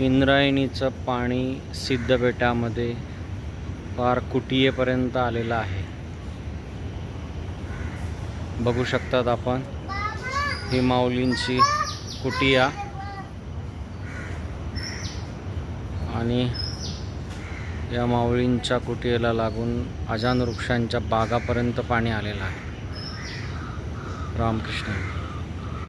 इंद्रायणीचं पाणी सिद्धबेटामध्ये पार कुटियेपर्यंत आलेलं आहे. बघू शकतात आपण ही माऊलींची कुटिया आणि या माऊलींच्या कुटियेला लागून अजान वृक्षांच्या बागापर्यंत पाणी आलेलं आहे. रामकृष्ण.